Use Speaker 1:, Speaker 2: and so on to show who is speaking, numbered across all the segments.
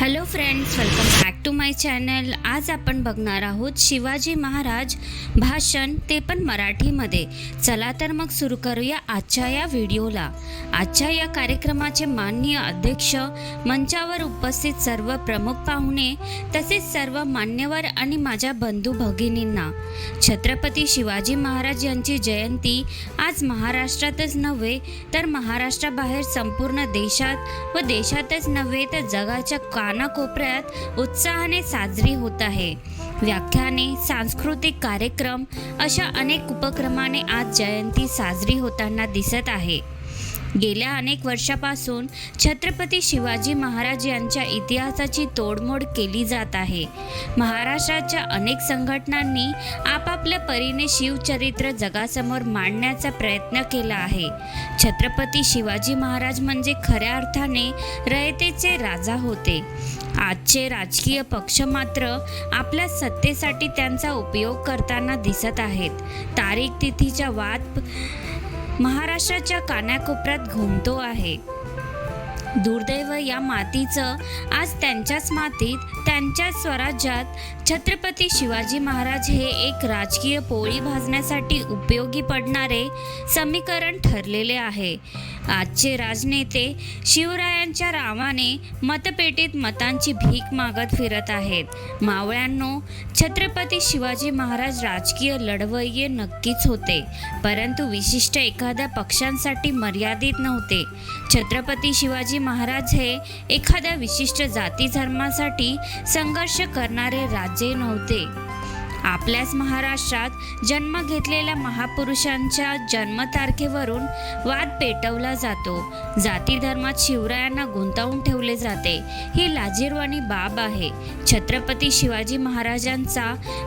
Speaker 1: Hello friends welcome back to my channel आज आपण बघणार आहोत शिवाजी महाराज भाषण ते पण मराठीमध्ये. चला तर मग सुरू करूया आजच्या या व्हिडिओला. आजच्या या कार्यक्रमाचे माननीय अध्यक्ष मंचावर उपस्थित सर्व प्रमुख पाहुणे तसेच सर्व मान्यवर आणि माझ्या बंधू भगिनींना. छत्रपती शिवाजी महाराज यांची जयंती आज महाराष्ट्रातच नव्हे तर महाराष्ट्राबाहेर संपूर्ण देशात व देशातच नव्हे तर जगाच्या कानाकोपऱ्यात उत्साहाने साजरी होत आहे. व्याख्याने सांस्कृतिक कार्यक्रम अशा अनेक उपक्रमाने आज जयंती साजरी होताना दिसत आहे. गेल्या अनेक वर्षापासून छत्रपती शिवाजी महाराज यांच्या इतिहासाची तोडमोड केली जात आहे. महाराष्ट्राच्या अनेक संघटनांनी आपापल्या परीने शिवचरित्र जगासमोर मांडण्याचा प्रयत्न केला आहे. छत्रपती शिवाजी महाराज म्हणजे खऱ्या अर्थाने रयतेचे राजा होते. आजचे राजकीय पक्ष मात्र आपल्या सत्तेसाठी त्यांचा उपयोग करताना दिसत आहेत. तारीख तिथीच्या वाद महाराष्ट्राच्या कानाकोपऱ्यात घुमतो आहे. दुर्दैव या मातीचं आज त्यांच्याच मातीत त्यांच्याच स्वराज्यात. छत्रपती शिवाजी महाराज हे एक राजकीय पोळी भाजण्यासाठी उपयोगी पडणारे समीकरण ठरलेले आहे. आजचे राजनेते शिवरायांच्या रावाने मतपेटीत मतांची भीक मागत फिरत आहेत. मावळ्यांनो छत्रपती शिवाजी महाराज राजकीय लढवय्ये नक्कीच होते परंतु विशिष्ट एखाद्या पक्षांसाठी मर्यादित नव्हते. छत्रपती शिवाजी महाराज हे एखाद्या विशिष्ट जाती धर्मासाठी संघर्ष करणारे राजे नव्हते. आपल्याच महाराष्ट्रात जन्म घेतलेल्या महापुरुषांच्या जन्मतारखेवरून वाद पेटवला जातो. जाती धर्मात शिवरायांना गुंतवून ठेवले जाते. ही लाजीरवाणी बाब आहे. छत्रपती शिवाजी महाराजांचा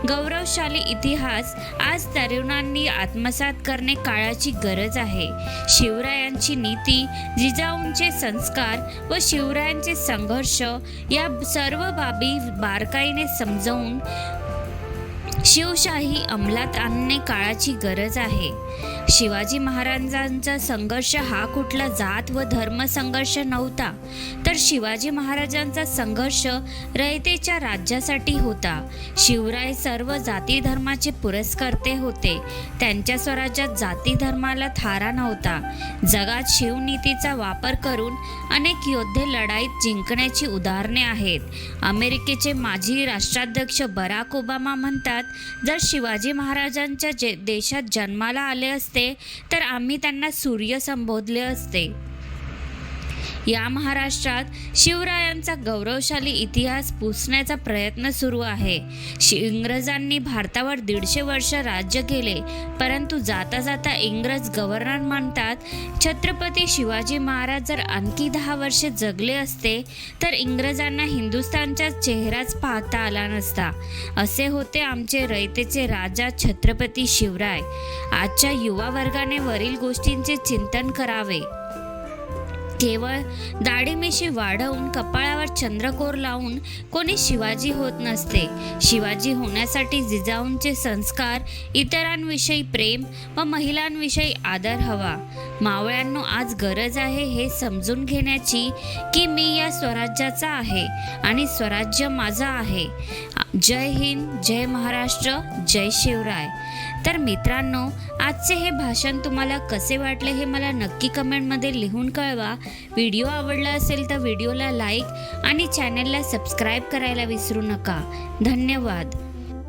Speaker 1: गौरवशाली इतिहास आज तरुणांनी आत्मसात करणे काळाची गरज आहे. शिवरायांची नीती जिजाऊंचे संस्कार व शिवरायांचे संघर्ष या सर्व बाबी बारकाईने समजवून शिवशाही अंमलात आणणे काळाची गरज आहे. शिवाजी महाराजांचा संघर्ष हा कुठला जात व धर्म संघर्ष नव्हता तर शिवाजी महाराजांचा संघर्ष रयतेच्या राज्यासाठी होता. शिवराय सर्व जाती धर्माचे पुरस्कर्ते होते. त्यांच्या स्वराज्यात जाती धर्माला थारा नव्हता. जगात शिवनीतीचा वापर करून अनेक योद्धे लढाईत जिंकण्याची उदाहरणे आहेत. अमेरिकेचे माजी राष्ट्राध्यक्ष बराक ओबामा म्हणतात जर शिवाजी महाराजांच्या जे देशात जन्माला आले असते तर आम्ही त्यांना सूर्य संबोधले असते. या महाराष्ट्रात शिवरायांचा गौरवशाली इतिहास पुसण्याचा प्रयत्न सुरू आहे. शि इंग्रजांनी भारतावर दीडशे वर्ष राज्य केले परंतु जाता जाता इंग्रज गव्हर्नर म्हणतात छत्रपती शिवाजी महाराज जर आणखी दहा वर्षे जगले असते तर इंग्रजांना हिंदुस्थानचा चेहराच पाहता आला नसता. असे होते आमचे रयतेचे राजा छत्रपती शिवराय. आजच्या युवा वर्गाने वरील गोष्टींचे चिंतन करावे. केवळ दाढीमिशी वाढवून कपाळावर चंद्रकोर लावून कोणी शिवाजी होत नसते. शिवाजी होण्यासाठी जिजाऊंचे संस्कार इतरांविषयी प्रेम व महिलांविषयी आदर हवा. मावळ्यांनो आज गरज आहे हे समजून घेण्याची की मी या स्वराज्याचा आहे आणि स्वराज्य माझा आहे. जय हिंद जय महाराष्ट्र जय शिवराय. तर मित्रांनो आजचे हे भाषण तुम्हाला कसे वाटले हे मला नक्की कमेंटमध्ये लिहून कळवा. व्हिडिओ आवडला असेल तर व्हिडिओला लाईक आणि चॅनलला सबस्क्राईब करायला विसरू नका. धन्यवाद.